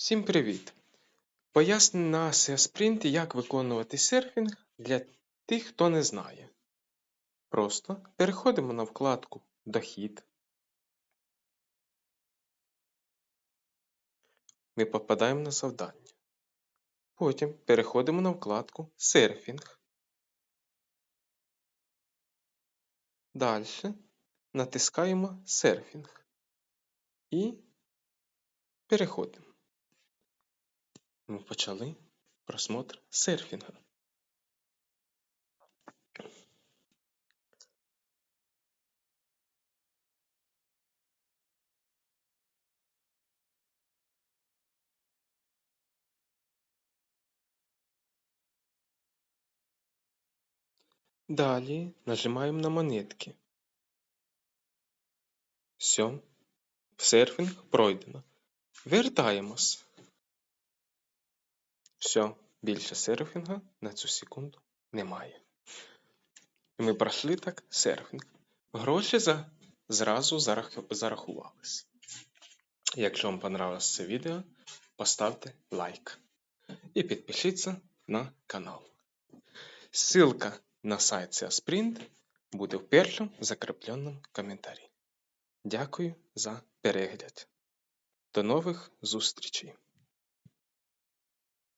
Всім привіт! Поясню на Sprint, як виконувати серфінг для тих, хто не знає. Просто переходимо на вкладку Дохід. Ми попадаємо на завдання. Потім переходимо на вкладку Серфінг. Далі натискаємо Серфінг і переходимо. Ми почали просмотр серфінга. Далі нажимаємо на монетки. Все. Серфінг пройдено. Вертаємось. Все, більше серфінга на цю секунду немає. І ми пройшли так серфінг. Гроші за, зразу зарах- зарахувались. Якщо вам понравилось це відео, поставте лайк і підпишіться на канал. Ссылка на сайт Sprint буде в першому закріпленому коментарі. Дякую за перегляд. До нових зустрічей!